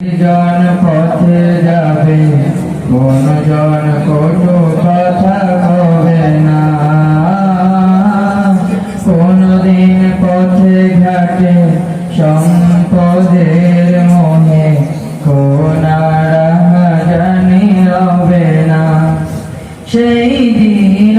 জন পথে যাবে কোন জন কটু কথা কবে না? কোনদিন পথে ঘাটে সম্পদের মোহে কোনারা জানি হবে না। সেই দিন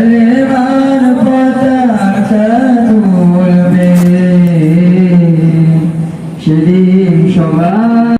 কলমার পতাকা তুলবে। সেদিন সবাই